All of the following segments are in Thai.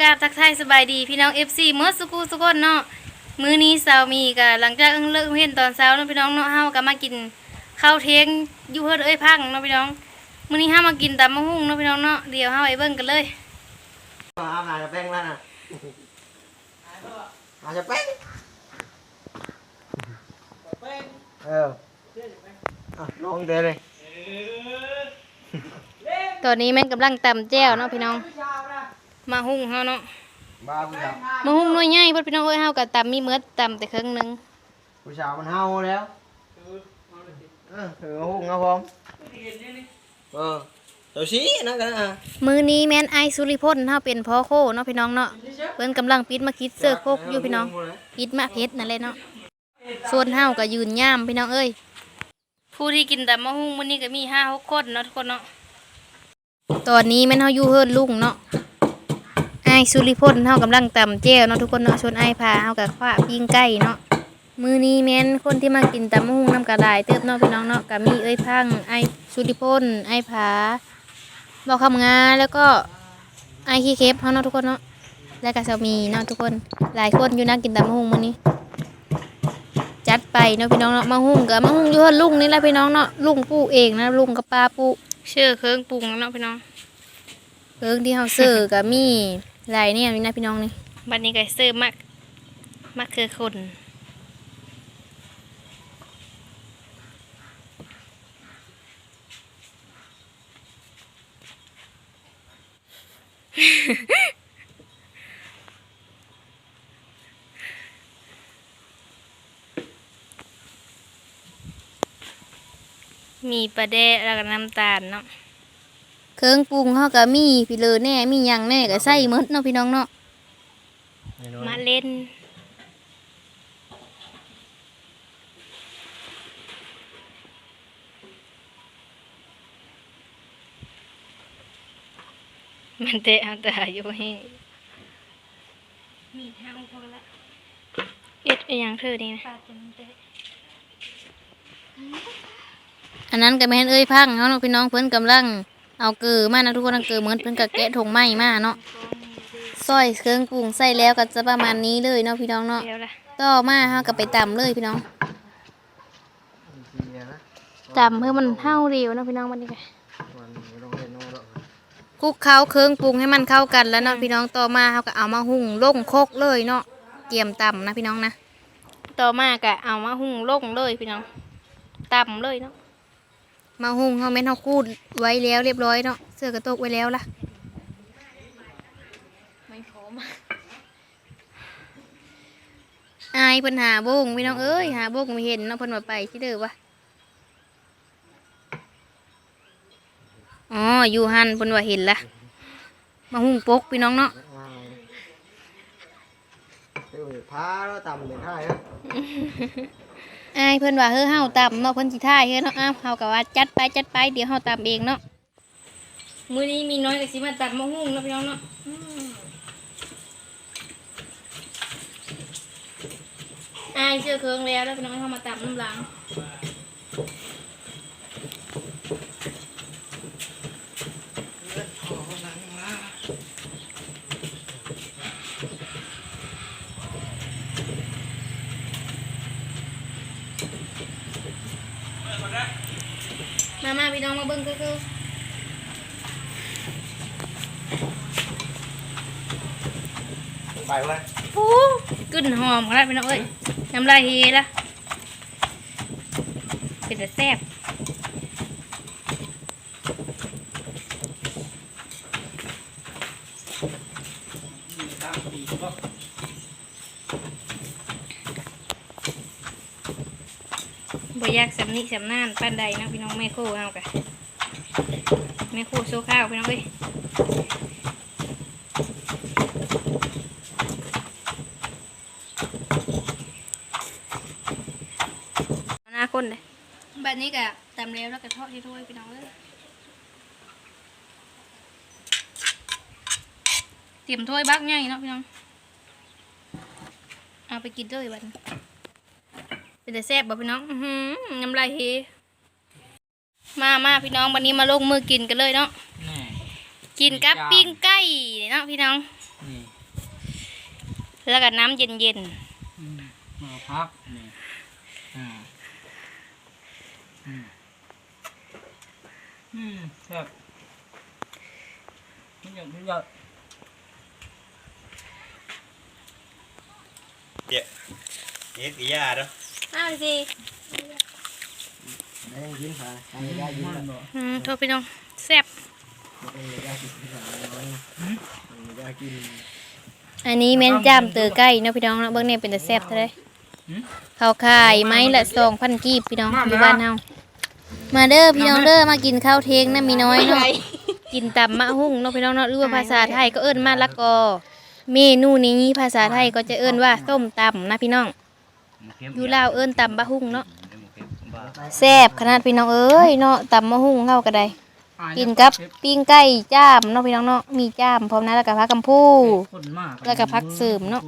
กราบทักทายสบายดีพี่น้อง FC เมื่อสุกูสุกคนเนาะมื้อนี้สาวมีก็หลังจากเอิ้งเลิกเรียนตอนเช้าเนาะพี่น้องเนาะเฮาก็มากินข้าวเที่ยงอยู่เฮือนเอ้ยพังเนาะพี่น้องมื้อนี้เฮามากินตำมะฮุ่งเนาะพี่น้องเนาะเดี๋ยวเฮาไปเบิ่งกันเลยเอาหาจะแป้งแล้วนะหาจะแป้งเอออะลองเดี๋ยวเลยตอนนี้แม่งกำลังตำแจ่วเนาะพี่น้อง มาหุ่งเฮาเนาะบ้าผู้สาวมาหุ่งหน่วยใหญ่เพิ่นพี่น้องเอ้ยเฮาก็ตำมีเมือตำแต่ครึ่งหนึงผู้สาวมันเฮาแล้วเออถือหุ้งครับผมเออเดี๋ยวชี้นะกันนะมื้อนี้แม่นไอสุริพลเฮาเป็นพ่อโคเนาะพี่น้องเนาะเพิ่นกำลังปิดมาคิดเสื้อโคกอยู่พี่น้องปิดมะเพชรนั่นแหละเนาะส่วนเฮาก็ยืนย่ามพี่น้องเอ้ยผู้ที่กินแต่มะฮุ่งมื้อนี้ก็มีห้าหกคนเนาะทุกคนเนาะตอนนี้แม่นเฮาอยู่เฮิรนลุงเนาะไอายสุริพลเฮากำลังตำแจ่วเนาะทุกคนเนาะชวนไอายพาเฮากับข้าปิ้งไก่เนาะมื้อนี้แม่นคนที่มากินตำมะฮุ่งน้ำกระดายเติบเนาะพี่น้องเนาะก็มีเอ้ยพังไอายสุริพลไอายผาบอกคำงาแล้วก็ไอายขี้เคฟเฮาเนาะทุกคนเนาะแล้วก็สามีเนาะทุกคนหลายคนอยู่นั่งกินตำมะฮุ่งมื้อนี้ จัดไปเนาะพี่น้องเนาะมาหุ่งกับมาหุ่งอยู่เฮือนลุงนี่แหละพี่น้องเนาะลุงปลูกเองนะลุงกับป้าปลูกเชื่อเครื่องปรุงเนาะพี่น้องเครื่องที่เฮาซื้อก็มีห ลายเนี่ยนี่นะพี่น้องนี่บัดนี้ก็ซื้อมักมักคือคนมีปลาแดะแล้วก็น้ำตาลเนาะ เครื่องปรุงเฮาก็มีพี่เลอแน่มีหยังแน่ก็ใส่หมดเนาะพี่น้องเนาะมาเล่นมันเตะเอาแต่อยู่ให้มีทางพอละเอ็ดอหย่างเธอนี่นะอันนั้นก็แม่นเอ้ยพังเขาเนาะพี่น้องเพิ่นกำลัง เอาเกลือมานะทุกคนเอาเกลือเหมือนเพิ่นก็แกะถุงไม้มาเนาะซอยเครื่องปรุงใส่แล้วก็จะประมาณนี้เลยเนาะพี่น้องเนาะต่อมาเฮาก็ไปตำเลยพี่น้องเดี๋ยวนะตำเพื่อมันเท่าเร็วเนาะพี่น้องวันนี้ก็มันไม่ต้องเล่นโน้ตหรอกคลุกเคล้าเครื่องปรุงให้มันเข้ากันแล้วเนาะพี่น้องต่อมาเฮาก็เอามาหุงลงโคกเลยเนาะเตรียมตำนะพี่น้องนะต่อมาก็เอามาหุงลงเลยพี่น้องตำเลยเนาะ มาหุงเฮาแม่นเฮาคูดไว้แล้วเรียบร้อยเนาะเสื้อกระตกไว้แล้วล่ะไม่พร้อมอายเพิ่นหาโบงพี่น้องเอ้ยหาโบงไม่เห็นเนาะเพิ่นว่าไปที่เด้อวะอ๋ออยู่หันเพิ่นว่าเห็นละมาหุงปกพี่น้องเนาะมาเดี๋ยวพาแล้วต่ำเป็นท่ายนะ อายเพิ่นว่าเฮ้อเฮาตำเนาะเพิ่นสิท่ายเฮ้อเนาะอ้าวเฮาก็ว่าจัดไปจัดไปเดี๋ยวเฮาตำเองเนาะมื้อนี้มีน้อยก็สิมาตัดมะฮุ่งเนาะพี่น้องเนาะอืมอายเชื่อเครื่องแล้วแล้วพี่น้องเฮามาตำน้ำหลัง มามาพี่น้องมาเบิ่งคือคือไปเลยโอ้กลิ่นหอมขนาดพี่น้องเอ้ยน้ำลายเฮละเป็นแต่แซ่บบ่อ ยากสำนิสำนานปานใดนะพี่น้องแม่โคเฮากะแม่โคโซข้าวพี่น้องเอ้ยหน้าคนเลยแบบนี้กะตำแล้วแล้วก็ทอดที่ถ้วยพี่น้องเลยเตรียมถ้วยบักง่ายเนาะพี่น้อง เอาไปกินเลยบัน แต่แซ่บบ่พี่น้องอื้อหือน้ำลายเฮมามาพี่น้องวันนี้มาลงมือกินกันเลยเนาะกินกับปิ้งไก่เนาะพี่น้องมนี่แล้วก็น้ำเย็นอืมมาพักนี่อ่าอืมอืมแซ่บมันอย่างมันอย่างเจ๊เฮ็ดกี่ยาเด้อๆ อ้าวสิได้ยินค่ะได้ยินมันบ่อืมโทษพี่น้องแซ่บได้กินน้อยได้กินอันนี้แม่นจ้ามเตอไก่เนาะพี่น้องเนาะเบิ่งเนี่ยเป็นแต่แซ่บเท่าไดข้าวขายไม้ละ2,000กีบพี่น้องอยู่บ้านเฮามาเด้อพี่น้องเด้อมากินข้าวเทงนะมีน้อยเนาะกินตำมะฮุ่งเนาะพี่น้องเนาะหรือว่าภาษาไทยก็เอิ้นมะละกอ เมนูนี้ภาษาไทยก็จะเอิ้นว่าส้มตำนะพี่น้อง อยู่ลาวเอิ้นตำบะฮุ่งเนาะแซ่บขนาดพี่น้องเอ้ยเนาะตำมะฮุ่งเฮาก็ได้กินกับปิ้งไก่จ้ามเนาะพี่น้องเนาะมีจ้ามพร้อมนะแล้วก็ผักกำพูคนมากแล้วก็พักเสริมเนาะ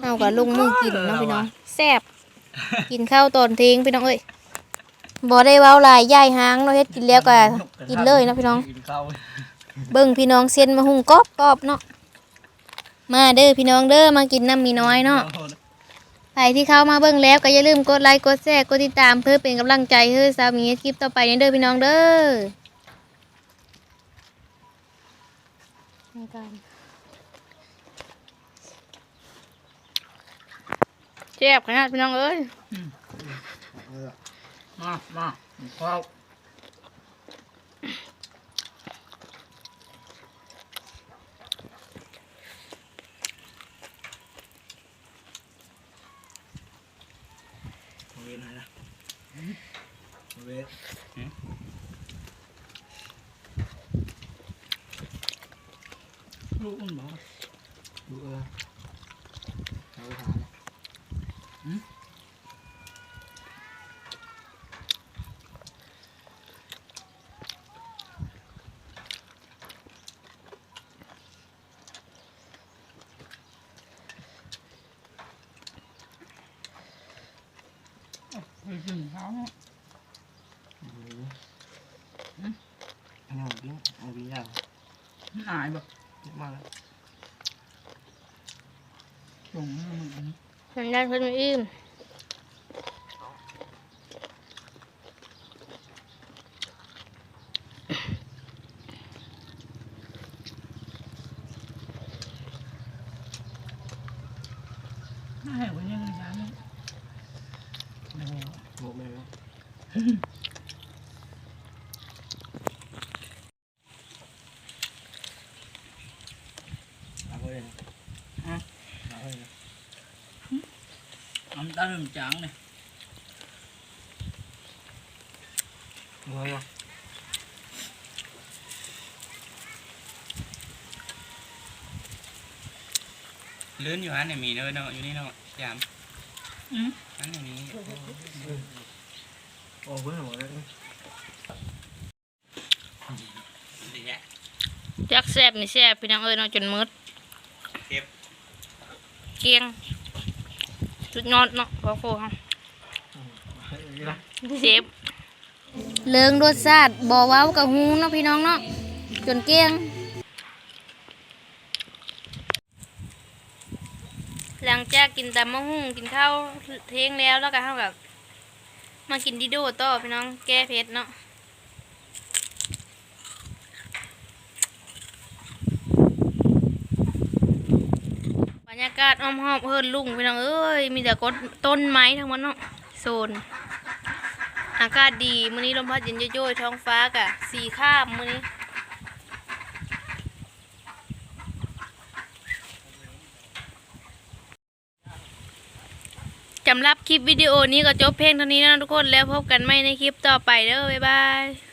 เอาก็ลงมือกินเนาะพี่น้องแซ่บกินข้าวตอนเทยงพี่น้องเอ้ยบ่ได้เว้าหลายย่ายหางเนาะเฮ็ดกินแล้วก็กินเลยเนาะพี่น้องกินข้าวเบิ่งพี่น้องเส้นมาหุงกรอบกรอบๆเนาะมาเด้อพี่น้องเด้อมากินน้ำมีน้อยเนาะ ใครที่เข้ามาเบิ่งแล้วก็อย่าลืมกดไลค์กดแชร์กดติดตามเพื่อเป็นกำลังใจให้สามีคลิปต่อไปเด้อพี่น้องเด้อเจ็บขนาดพี่น้องเอ้ย มา มาเข้าว เวทนะเวทลูกมันบ่ดูเออเอาไปหาไปกิ นข้าเนาะเอากินเอากินยามันอายบ่เยอะมากแล้วส่งให้มันอันนี้สัญญาณเพิ่นไม่อิ่นาให้วันนี้มันยานี่โอ้ หมดเลยแล้วเอาไปเลยนะเอาไปเลย น้ำตาเริ่มจางเลย เอาไปเลย ลื่นอยู่ฮะเนี่ยมีเนาะเนาะอยู่นี่เนาะยามอืมอันนี้มีโอ้เพิ่งหมดแล้วดีแยะจักแซ่บนี่แซ่บพี่น้องเอ้ยเนาะจนมืดเก็บเกลียง สุดยอดเนาะขอโคเฮาเซฟเลิงรสชาติบ่เว้ากับฮูเนาะพี่น้องเนาะจนเกลียง หลังจากกินตำมะฮุ่งกินข้าวเทยงแล้วแล้วก็เฮากับมากินดิโดต่อพี่น้องแก้เผ็ดเนาะบรรยา กาศอ้อมหอบเฮิรลุงพี่น้องเอ้ยมีแต่กต้นไม้ทั้งหมดเนาะโซน อากาศดีมื้อนี้ลมพัดเย็นโย่อยๆท้องฟ้ากะสีข้ามมื้อนี้สำหรับคลิปวิดีโอนี้ก็จบเพลงเท่านี้นะทุกคนแล้วพบกันใหม่ในคลิปต่อไปเด้อบ๊ายบาย